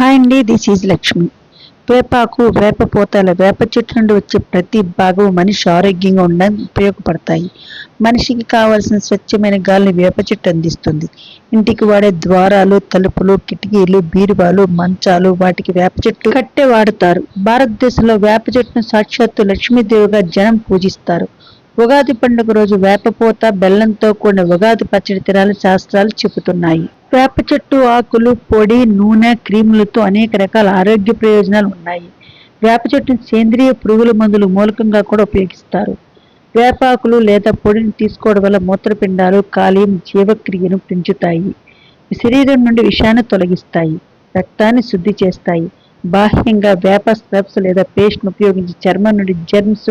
Hi అండి this is Lakshmi. వేపాకు వేప పోతాల వేప చెట్టు నుండి వచ్చే ప్రతి భాగం మనిషి ఆరోగ్యంగా ఉండడానికి ఉపయోగపడతాయి. మనిషికి కావలసిన స్వచ్ఛమైన గాలిని వేప చెట్టు అందిస్తుంది. ఇంటికి వాడే ద్వారాలు తలుపులు కిటికీలు బీరువాలు మంచాలు వాటికి వేప చెట్టు కట్టే వాడుతారు. భారతదేశంలో వేప చెట్టును సాక్షాత్తు లక్ష్మీదేవిగా జనం పూజిస్తారు. ఉగాది పండుగ రోజు వేపపోత బెల్లంతో కూడిన ఉగాది పచ్చడి తినాలని శాస్త్రాలు చెబుతున్నాయి. వేప చెట్టు ఆకులు పొడి నూనె క్రీములతో అనేక రకాల ఆరోగ్య ప్రయోజనాలు ఉన్నాయి. వేప చెట్టును సేంద్రియ పురుగుల మందులు మూలకంగా కూడా ఉపయోగిస్తారు. వేపాకులు లేదా పొడిని తీసుకోవడం వల్ల మూత్రపిండాలు కాలియం జీవక్రియను పెంచుతాయి. శరీరం నుండి విషాన్ని తొలగిస్తాయి. రక్తాన్ని శుద్ధి చేస్తాయి. బాహ్యంగా వేప స్క్రబ్స్ లేదా పేస్ట్ను ఉపయోగించి చర్మం నుండి జెర్మ్స్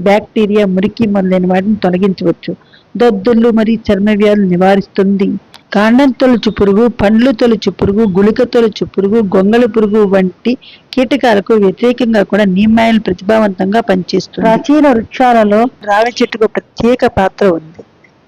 బ్యాక్టీరియా మురికి మొదలైన వాటిని తొలగించవచ్చు. దద్దుళ్ళు మరియు చర్మ వ్యాధులు నివారిస్తుంది. కాండం తొలుచు పురుగు పండ్లు తొలుచు పురుగు గుళిక తొలుచు పురుగు గొంగళ పురుగు వంటి కీటకాలకు వ్యతిరేకంగా కూడా నీమాయిల్ ప్రతిభావంతంగా పనిచేస్తుంది. ప్రాచీన వృక్షాలలో రావి చెట్టుకు ప్రత్యేక పాత్ర ఉంది.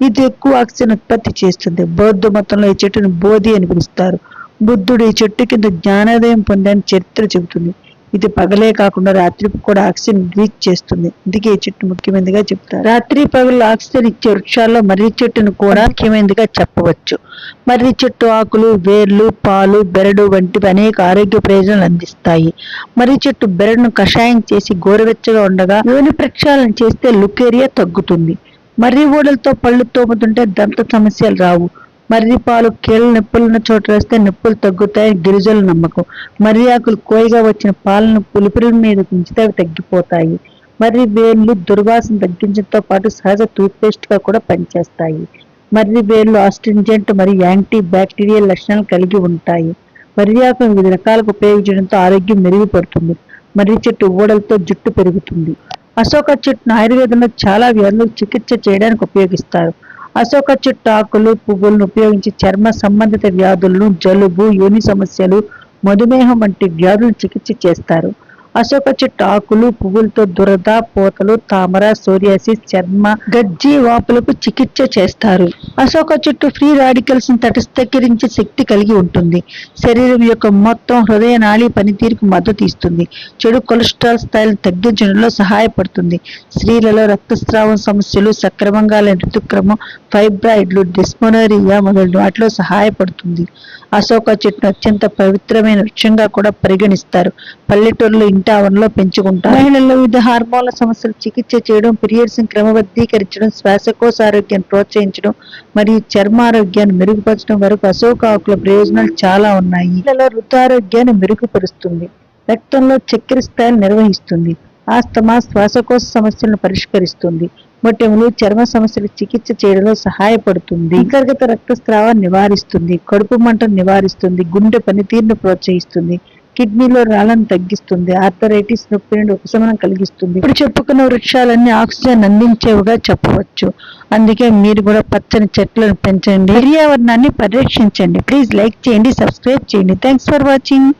ఇది ఎక్కువ ఆక్సిజన్ ఉత్పత్తి చేస్తుంది. బౌద్ధ మతంలో ఈ చెట్టును బోధి అని పిలుస్తారు. బుద్ధుడు ఈ చెట్టు కింద జ్ఞానోదయం పొందని చరిత్ర చెబుతుంది. ఇది పగలే కాకుండా రాత్రి కూడా ఆక్సిజన్ రీచ్ చేస్తుంది. అందుకే ఈ చెట్టు ముఖ్యమైనదిగా చెప్తారు. రాత్రి పగలు ఆక్సిజన్ ఇచ్చే వృక్షాల్లో మర్రి చెట్టును కూడా ముఖ్యమైనదిగా చెప్పవచ్చు. మర్రి చెట్టు ఆకులు వేర్లు పాలు బెరడు వంటివి అనేక ఆరోగ్య ప్రయోజనాలు అందిస్తాయి. మర్రి చెట్టు బెరడును కషాయం చేసి గోరువెచ్చగా ఉండగా యోని ప్రక్షాళన చేస్తే లుకేరియా తగ్గుతుంది. మర్రి ఓడలతో పళ్ళు తోముతుంటే దంత సమస్యలు రావు. మర్రి పాలు కీళ్ళ నొప్పులున్న చోట వేస్తే నొప్పులు తగ్గుతాయని గిరిజనుల నమ్మకం. మర్రి ఆకులు కోయిగా వచ్చిన పాలను పులిపిరుల మీద ఉంచితే అవి తగ్గిపోతాయి. మర్రి వేర్లు దుర్వాసన తగ్గించడంతో పాటు సహజ టూత్పేస్ట్గా కూడా పనిచేస్తాయి. మర్రి వేర్లు ఆస్టింజెంట్ మరియు యాంటీ బ్యాక్టీరియల్ లక్షణాలు కలిగి ఉంటాయి. మర్రి ఆకును వివిధ రకాలకు ఉపయోగించడంతో ఆరోగ్యం మెరుగుపడుతుంది. మర్రి చెట్టు ఊడలతో జుట్టు పెరుగుతుంది. అశోక చెట్టును ఆయుర్వేదంలో చాలా వ్యాధులకు చికిత్స చేయడానికి ఉపయోగిస్తారు. అశోక చుట్టాకులు పువ్వులను ఉపయోగించి చర్మ సంబంధిత వ్యాధులను జలుబు యోని సమస్యలు మధుమేహం వంటి వ్యాధులను చికిత్స చేస్తారు. అశోక చెట్టు ఆకులు పువ్వులతో దురద పోతలు తామర సోరియాసిస్ చర్మ గజ్జి వాపులకు చికిత్స చేస్తారు. అశోక చెట్టు ఫ్రీ రాడికల్స్ను తటస్థకరించే శక్తి కలిగి ఉంటుంది. శరీరం యొక్క మొత్తం హృదయ నాళీ పనితీరుకు మద్దతు ఇస్తుంది. చెడు కొలెస్ట్రాల్ స్థాయిలను తగ్గించడంలో సహాయపడుతుంది. స్త్రీలలో రక్తస్రావం సమస్యలు సక్రమంగా లేని ఋతుక్రమం ఫైబ్రాయిడ్లు డిస్మోనరియా మొదలైన వాటిలో సహాయపడుతుంది. అశోక చెట్టును అత్యంత పవిత్రమైన వృక్షంగా కూడా పరిగణిస్తారు. పల్లెటూరులో ఇంటి ఆవరణలో పెంచుకుంటారు. మహిళల్లో వివిధ హార్మోన్ల సమస్యలు చికిత్స చేయడం పీరియడ్స్ క్రమబద్ధీకరించడం శ్వాసకోశ ఆరోగ్యాన్ని ప్రోత్సహించడం మరియు చర్మ ఆరోగ్యాన్ని మెరుగుపరచడం వరకు అశోక ఆకుల ప్రయోజనాలు చాలా ఉన్నాయి. మహిళల ఋతారోగ్యాన్ని మెరుగుపరుస్తుంది. రక్తంలో చక్కెర స్థాయిని నిర్వహిస్తుంది. ఆస్తమా శ్వాసకోశ సమస్యలను పరిష్కరిస్తుంది. మొట్టెములు చర్మ సమస్యలు చికిత్స చేయడంలో సహాయపడుతుంది. అంతర్గత రక్తస్రావాన్ని నివారిస్తుంది. కడుపు మంటను నివారిస్తుంది. గుండె పనితీరును ప్రోత్సహిస్తుంది. కిడ్నీలో రాళ్ళను తగ్గిస్తుంది ఆర్థరైటిస్ నొప్పి నుండి ఉపశమనం కలిగిస్తుంది. ఇప్పుడు చెప్పుకున్న వృక్షాలన్నీ ఆక్సిజన్ అందించేవిగా చెప్పవచ్చు. అందుకే మీరు కూడా పచ్చని చెట్లను పెంచండి పర్యావరణాన్ని పరిరక్షించండి. ప్లీజ్ లైక్ చేయండి సబ్స్క్రైబ్ చేయండి. Thanks for watching.